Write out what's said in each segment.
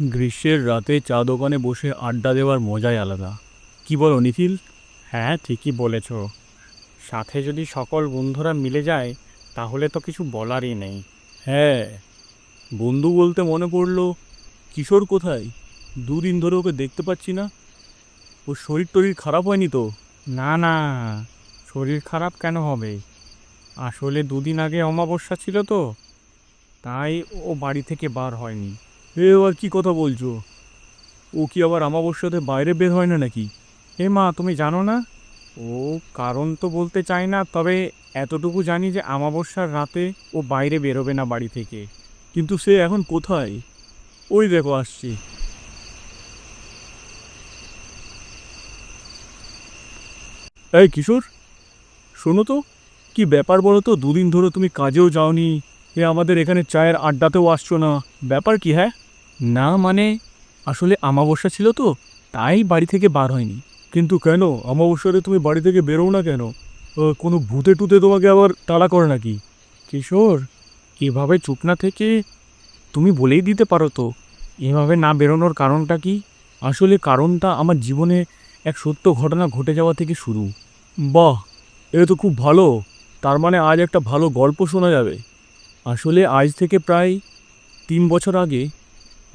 গ্রীষ্মের রাতে চা দোকানে বসে আড্ডা দেওয়ার মজাই আলাদা। কি বলো নিখিল? হ্যাঁ ঠিকই বলেছ। সাথে যদি সকল বন্ধুরা মিলে যায় তাহলে তো কিছু বলারই নেই। হ্যাঁ বন্ধু বলতে মনে পড়ল কিশোর কোথায়? দুদিন ধরে ওকে দেখতে পাচ্ছি না। ওর শরীর টরীর খারাপ হয়নি তো? না না শরীর খারাপ কেন হবে? আসলে দুদিন আগে অমাবস্যা ছিল তো তাই ও বাড়ি থেকে বার হয়নি। এ আর কি কথা বলছো? ও কি আবার আমাবস্যাতে বাইরে বের হয় না নাকি? এ মা, তুমি জানো না? ও কারণ তো বলতে চাই না, তবে এতটুকু জানি যে আমাবস্যার রাতে ও বাইরে বেরোবে না বাড়ি থেকে। কিন্তু সে এখন কোথায়? ওই দেখো, আসছি। এই কিশোর, শোনো তো, কি ব্যাপার বলো তো? দুদিন ধরে তুমি কাজেও যাওনি, এ আমাদের এখানে চায়ের আড্ডাতেও আসছো না। ব্যাপার কি হ্যাঁ? না মানে? আসলে আমাবস্যা ছিল তো তাই বাড়ি থেকে বার হয়নি। কিন্তু কেন? আমাবস্যারে তুমি বাড়ি থেকে বেরো না কেন? কোনো ভূতে টুতে তোমাকে আবার তাড়া করে নাকি? কিশোর এভাবে চুপ না থেকে তুমি বলেই দিতে পারো তো এভাবে না বেরোনোর কারণটা কি? আসলে কারণটা আমার জীবনে এক সত্য ঘটনা ঘটে যাওয়া থেকে শুরু। বাহ! এ তো খুব ভালো। তার মানে আজ একটা ভালো গল্প শোনা যাবে। আসলে আজ থেকে প্রায় তিন বছর আগে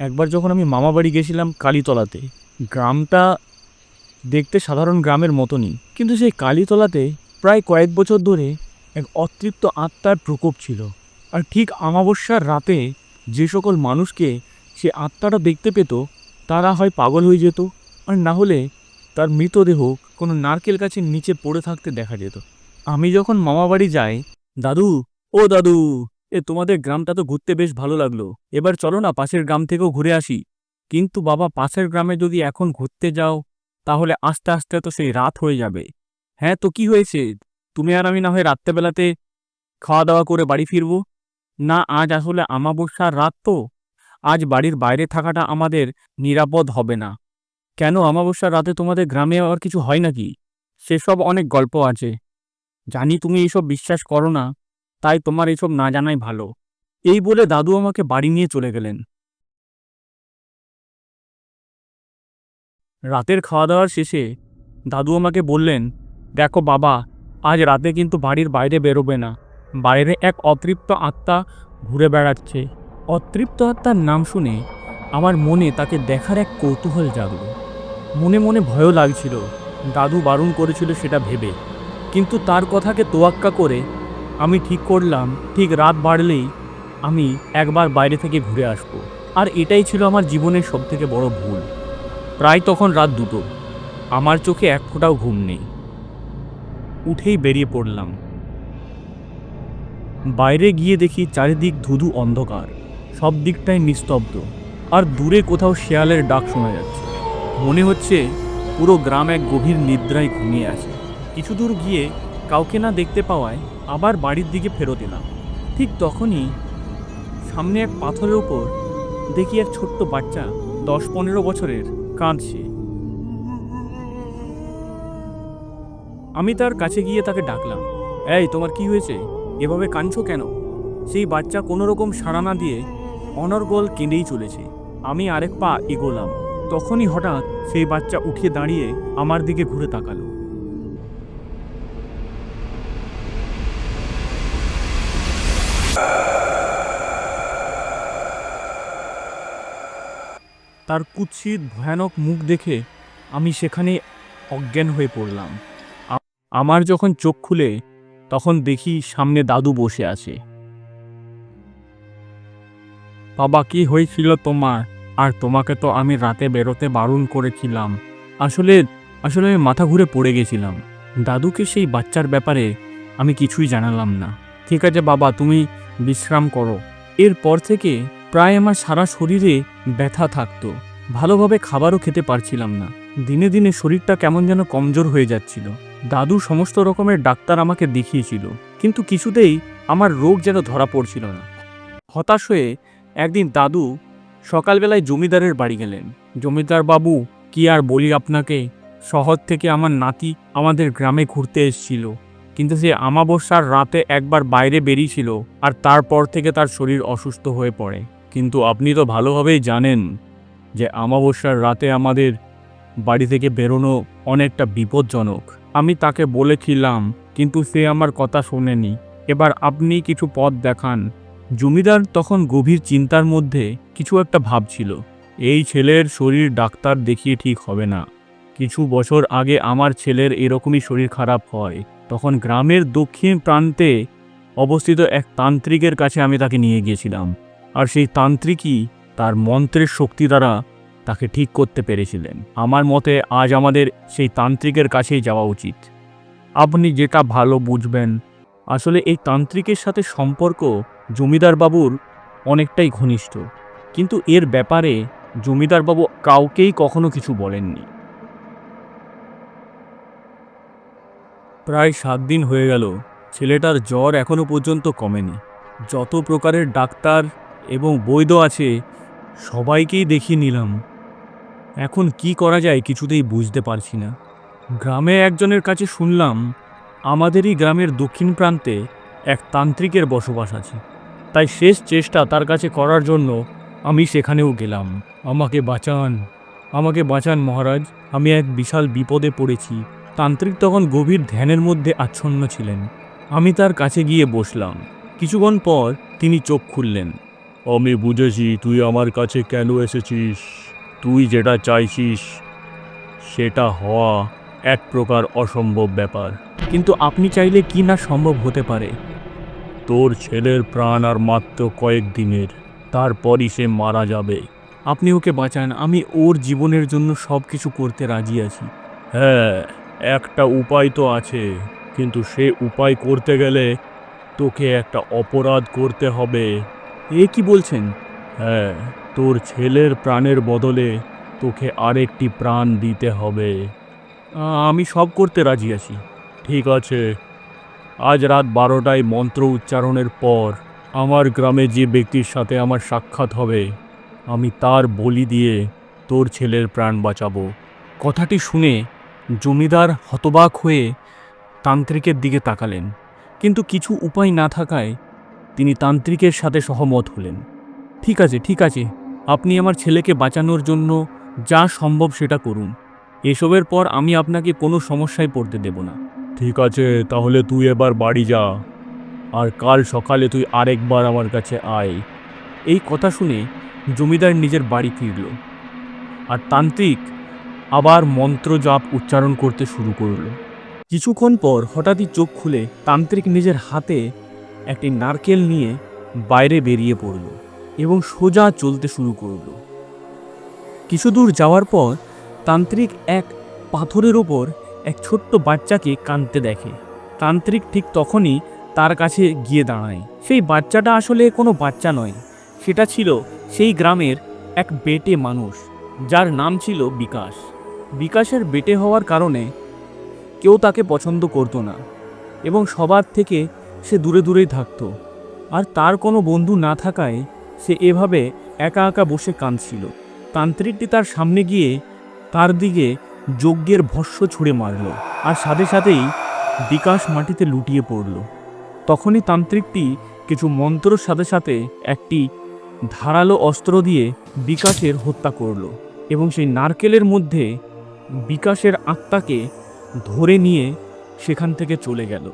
একবার যখন আমি মামা বাড়ি গেছিলাম কালীতলাতে, গ্রামটা দেখতে সাধারণ গ্রামের মতনই, কিন্তু সেই কালীতলাতে প্রায় কয়েক বছর ধরে এক অতৃপ্ত আত্মার প্রকোপ ছিল। আর ঠিক আমাবস্যার রাতে যে সকল মানুষকে সে আত্মাটা দেখতে পেত, তারা হয় পাগল হয়ে যেত, আর না হলে তার মৃতদেহ কোনো নারকেল গাছের নিচে পড়ে থাকতে দেখা যেত। আমি যখন মামা বাড়ি যাই, দাদু, ও দাদু এ তোমাদের গ্রামটা তো ঘুরতে বেশ ভালো লাগল। এবার চলো না পাশের গ্রাম থেকেও ঘুরে আসি। কিন্তু বাবা, পাশের গ্রামে যদি এখন ঘুরতে যাও, তাহলে আস্তে আস্তে তো সেই রাত হয়ে যাবে। হ্যাঁ তো কি হয়েছে? তুমি আর আমি না হয় রাত্রেবেলাতে খাওয়া দাওয়া করে বাড়ি ফিরবো? না, আজ আসলে আমাবস্যার রাত তো। আজ বাড়ির বাইরে থাকাটা আমাদের নিরাপদ হবে না। কেন অমাবস্যার রাতে তোমাদের গ্রামে আর কিছু হয় নাকি? সেসব অনেক গল্প আছে। জানি তুমি এইসব বিশ্বাস করো না। তাই তোমার এইসব না জানাই ভালো। এই বলে দাদু আমাকে বাড়ি নিয়ে চলে গেলেন। রাতের খাওয়া দাওয়ার শেষে দাদু আমাকে বললেন, দেখো বাবা, আজ রাতে কিন্তু বাড়ির বাইরে বেরোবে না। বাইরে এক অতৃপ্ত আত্মা ঘুরে বেড়াচ্ছে। অতৃপ্ত আত্মার নাম শুনে আমার মনে তাকে দেখার এক কৌতূহল জাগলো। মনে মনে ভয়ও লাগছিল, দাদু বারণ করেছিল সেটা ভেবে। কিন্তু তার কথাকে তোয়াক্কা করে আমি ঠিক করলাম, ঠিক রাত বাড়লেই আমি একবার বাইরে থেকে ঘুরে আসব। আর এটাই ছিল আমার জীবনের সবথেকে বড় ভুল। প্রায় তখন রাত দুটো। আমার চোখে এক ফোঁটাও ঘুম নেই। উঠেই বেরিয়ে পড়লাম। বাইরে গিয়ে দেখি চারিদিক ধুধু অন্ধকার। সব দিকটাই নিস্তব্ধ। আর দূরে কোথাও শেয়ালের ডাক শোনা যাচ্ছে। মনে হচ্ছে পুরো গ্রাম এক গভীর নিদ্রায় ঘুমিয়ে আছে। কিছু দূর গিয়ে কাউকে না দেখতে পাওয়ায় আবার বাড়ির দিকে ফেরত এলাম। ঠিক তখনই সামনে এক পাথরের ওপর দেখি এক ছোট্ট বাচ্চা, দশ পনেরো বছরের, কাঁদছে। আমি তার কাছে গিয়ে তাকে ডাকলাম, এই, তোমার কি হয়েছে? এভাবে কাঁদছো কেন? সেই বাচ্চা কোনো রকম সাড়া না দিয়ে অনর্গল কেঁদেই চলেছে। আমি আরেক পা এগোলাম। তখনই হঠাৎ সেই বাচ্চা উঠে দাঁড়িয়ে আমার দিকে ঘুরে তাকালো। তার কুৎসিত, ভয়ানক মুখ দেখে আমি সেখানে অজ্ঞান হয়ে পড়লাম। আমার যখন চোখ খুলে, তখন দেখি সামনে দাদু বসে আছে। বাবা, কি হয়েছিল তোমার? আর তোমাকে তো আমি রাতে বেরোতে বারণ করেছিলাম। আসলে আসলে আমি মাথা ঘুরে পড়ে গেছিলাম। দাদুকে সেই বাচ্চার ব্যাপারে আমি কিছুই জানালাম না। ঠিক আছে বাবা, তুমি বিশ্রাম করো। এরপর থেকে প্রায় আমার সারা শরীরে ব্যথা থাকতো। ভালোভাবে খাবারও খেতে পারছিলাম না। দিনে দিনে শরীরটা কেমন যেন কমজোর হয়ে যাচ্ছিল। দাদু সমস্ত রকমের ডাক্তার আমাকে দেখিয়েছিল। কিন্তু কিছুতেই আমার রোগ যেন ধরা পড়ছিল না। হতাশ হয়ে একদিন দাদু সকালবেলায় জমিদারের বাড়ি গেলেন। জমিদার বাবু, কি আর বলি আপনাকে? শহর থেকে আমার নাতি আমাদের গ্রামে ঘুরতে এসেছিল। কিন্তু সে আমাবস্যার রাতে একবার বাইরে বেরিয়েছিল আর তারপর থেকে তার শরীর অসুস্থ হয়ে পড়ে। কিন্তু আপনি তো ভালোভাবেই জানেন যে অমাবস্যার রাতে আমাদের বাড়ি থেকে বেরোনো অনেকটা বিপজ্জনক। আমি তাকে বলেছিলাম, কিন্তু সে আমার কথা শোনেনি। এবার আপনি কিছু পথ দেখান। জমিদার তখন গভীর চিন্তার মধ্যে কিছু একটা ভাবছিল। এই ছেলের শরীর ডাক্তার দেখিয়ে ঠিক হবে না। কিছু বছর আগে আমার ছেলের এরকমই শরীর খারাপ হয়। তখন গ্রামের দক্ষিণ প্রান্তে অবস্থিত এক তান্ত্রিকের কাছে আমি তাকে নিয়ে গিয়েছিলাম। আর সেই তান্ত্রিকই তার মন্ত্রের শক্তি দ্বারা তাকে ঠিক করতে পেরেছিলেন। আমার মতে আজ আমাদের সেই তান্ত্রিকের কাছেই যাওয়া উচিত। আপনি যেটা ভালো বুঝবেন, আসলে এই তান্ত্রিকের সাথে সম্পর্ক জমিদার বাবুর অনেকটাই ঘনিষ্ঠ। কিন্তু এর ব্যাপারে জমিদার বাবু কাউকেই কখনো কিছু বলেননি। প্রায় সাত দিন হয়ে গেল। ছেলেটার জ্বর এখনও পর্যন্ত কমেনি। যত প্রকারের ডাক্তার এবং বৈধ আছে, সবাইকেই দেখিয়ে নিলাম। এখন কি করা যায় কিছুতেই বুঝতে পারছি না। গ্রামে একজনের কাছে শুনলাম, আমাদেরই গ্রামের দক্ষিণ প্রান্তে এক তান্ত্রিকের বসবাস আছে। তাই শেষ চেষ্টা তার কাছে করার জন্য আমি সেখানেও গেলাম। আমাকে বাঁচান আমাকে বাঁচান মহারাজ, আমি এক বিশাল বিপদে পড়েছি। তান্ত্রিক তখন গভীর ধ্যানের মধ্যে আচ্ছন্ন ছিলেন। আমি তার কাছে গিয়ে বসলাম। কিছুক্ষণ পর তিনি চোখ খুললেন। আমি বুঝেছি তুই আমার কাছে কেন এসেছিস? তুই যেটা চাইছিস সেটা হওয়া এক প্রকার অসম্ভব ব্যাপার। কিন্তু আপনি চাইলে কি না সম্ভব হতে পারে? তোর ছেলের প্রাণ আর মাত্র কয়েক দিনের। তারপরই সে মারা যাবে। আপনি ওকে বাঁচান আমি ওর জীবনের জন্য সব কিছু করতে রাজি আছি। হ্যাঁ একটা উপায় তো আছে কিন্তু সে উপায় করতে গেলে তোকে একটা অপরাধ করতে হবে। এ কি বলছেন? হ্যাঁ তোর ছেলের প্রাণের বদলে তোকে আরেকটি প্রাণ দিতে হবে। আমি সব করতে রাজি আছি। ঠিক আছে। আজ রাত বারোটায় মন্ত্র উচ্চারণের পর আমার গ্রামে যে ব্যক্তির সাথে আমার সাক্ষাৎ হবে, আমি তার বলি দিয়ে তোর ছেলের প্রাণ বাঁচাবো। কথাটি শুনে জমিদার হতবাক হয়ে তান্ত্রিকের দিকে তাকালেন। কিন্তু কিছু উপায় না থাকায় তিনি তান্ত্রিকের সাথে সহমত হলেন। ঠিক আছে ঠিক আছে আপনি আমার ছেলেকে বাঁচানোর জন্য যা সম্ভব সেটা করুন। এসবের পর আমি আপনাকে কোনো সমস্যায় পড়তে দেব না। ঠিক আছে তাহলে তুই এবার বাড়ি যা। আর কাল সকালে তুই আরেকবার আমার কাছে আয়। এই কথা শুনে জমিদার নিজের বাড়ি ফিরল। আর তান্ত্রিক আবার মন্ত্র জাপ উচ্চারণ করতে শুরু করল। কিছুক্ষণ পর হঠাৎই চোখ খুলে তান্ত্রিক নিজের হাতে একটি নারকেল নিয়ে বাইরে বেরিয়ে পড়ল এবং সোজা চলতে শুরু করল। কিছু দূর যাওয়ার পর তান্ত্রিক এক পাথরের ওপর এক ছোট্ট বাচ্চাকে কাঁদতে দেখে। তান্ত্রিক ঠিক তখনই তার কাছে গিয়ে দাঁড়ায়। সেই বাচ্চাটা আসলে কোনো বাচ্চা নয়, সেটা ছিল সেই গ্রামের এক বেটে মানুষ, যার নাম ছিল বিকাশ। বিকাশের বেটে হওয়ার কারণে কেউ তাকে পছন্দ করতো না এবং সবার থেকে সে দূরে দূরেই থাকতো। আর তার কোনো বন্ধু না থাকায় সে এভাবে একা একা বসে কাঁদছিল। তান্ত্রিকটি তার সামনে গিয়ে তার দিকে যজ্ঞের ভস্য ছুঁড়ে মারল আর সাথে সাথেই বিকাশ মাটিতে লুটিয়ে পড়ল। তখনই তান্ত্রিকটি কিছু মন্ত্রর সাথে সাথে একটি ধারালো অস্ত্র দিয়ে বিকাশের হত্যা করল এবং সেই নারকেলের মধ্যে বিকাশের আত্মাকে ধরে নিয়ে সেখান থেকে চলে গেল।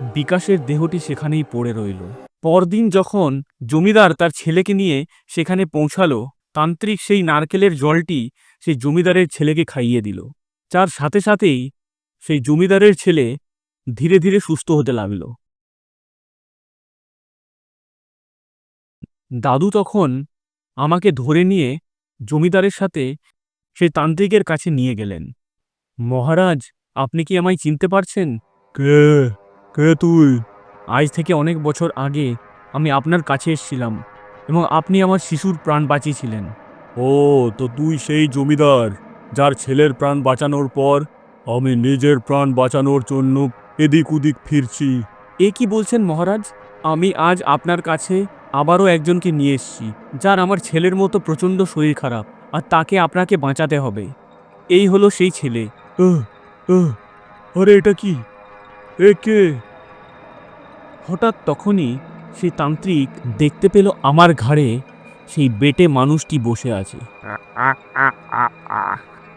বিকাশের দেহটি সেখানেই পড়ে রইল। পরদিন যখন জমিদার তার ছেলেকে নিয়ে সেখানে পৌঁছালো, তান্ত্রিক সেই নারকেলের জলটি সেই জমিদারের ছেলেকে খাইয়ে দিল। যার সাথে সাথেই সেই জমিদারের ছেলে ধীরে ধীরে সুস্থ হতে লাগল। দাদু তখন আমাকে ধরে নিয়ে জমিদারের সাথে সেই তান্ত্রিকের কাছে নিয়ে গেলেন। মহারাজ, আপনি কি আমায় চিনতে পারছেন? কে? কে তুই? আজ থেকে অনেক বছর আগে আমি আপনার কাছে এসেছিলাম এবং আপনি আমার শিশুর প্রাণ বাঁচিয়েছিলেন। ও তো তুই সেই জমিদার যার ছেলের প্রাণ বাঁচানোর পর আমি নিজের প্রাণ বাঁচানোর জন্য এদিক ওদিক ফিরছি। এ কি বলছেন মহারাজ? আমি আজ আপনার কাছে আবারও একজনকে নিয়ে এসেছি যার আমার ছেলের মতো প্রচণ্ড শরীর খারাপ আর তাকে আপনাকে বাঁচাতে হবে। এই হলো সেই ছেলে। আরে এটা কি? এ কে? হঠাৎ তখনই সেই তান্ত্রিক দেখতে পেল আমার ঘাড়ে সেই বেটে মানুষটি বসে আছে।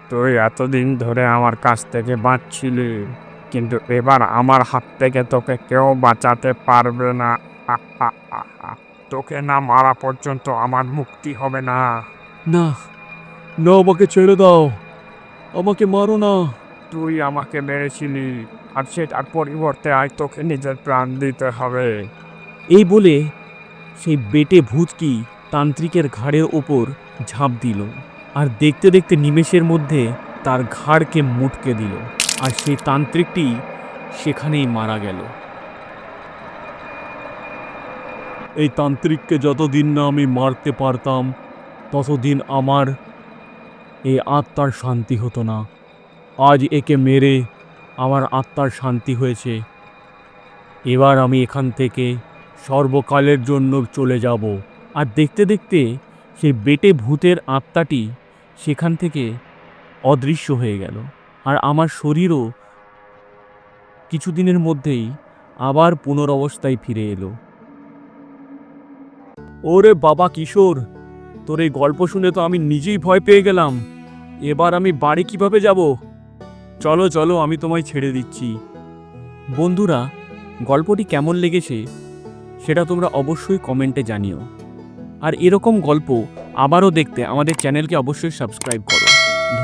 তুই এতদিন ধরে আমার কাছ থেকে বাঁচছিলি কিন্তু এবার আমার হাত থেকে তোকে কেউ বাঁচাতে পারবে না। তোকে না মারা পর্যন্ত আমার মুক্তি হবে না। না না আমাকে ছেড়ে দাও। আমাকে মারো না। তুই আমাকে মেরেছিলি আর সেটার পরিবর্তে আয় তোকে নিজের প্রাণ দিতে হবে। এই বলে সেই বেটে ভূতটি তান্ত্রিকের ঘাড়ের ওপর ঝাঁপ দিল আর দেখতে দেখতে নিমেষের মধ্যে তার ঘাড়কে মুটকে দিল আর সেই তান্ত্রিকটি সেখানেই মারা গেল। এই তান্ত্রিককে যতদিন না আমি মারতে পারতাম ততদিন আমার এই আত্মার শান্তি হতো না। আজ একে মেরে আমার আত্মার শান্তি হয়েছে। এবার আমি এখান থেকে সর্বকালের জন্য চলে যাব। আর দেখতে দেখতে সেই বেটে ভূতের আত্মাটি সেখান থেকে অদৃশ্য হয়ে গেল। আর আমার শরীরও কিছুদিনের মধ্যেই আবার পুনরবস্থায় ফিরে এলো। ওরে বাবা কিশোর, তোর এই গল্প শুনে তো আমি নিজেই ভয় পেয়ে গেলাম। এবার আমি বাড়ি কীভাবে যাব? চলো চলো, আমি তোমায় ছেড়ে দিচ্ছি। বন্ধুরা, গল্পটি কেমন লেগেছে সেটা তোমরা অবশ্যই কমেন্টে জানিও। আর এরকম গল্প আবারও দেখতে আমাদের চ্যানেলকে অবশ্যই সাবস্ক্রাইব করো।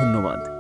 ধন্যবাদ।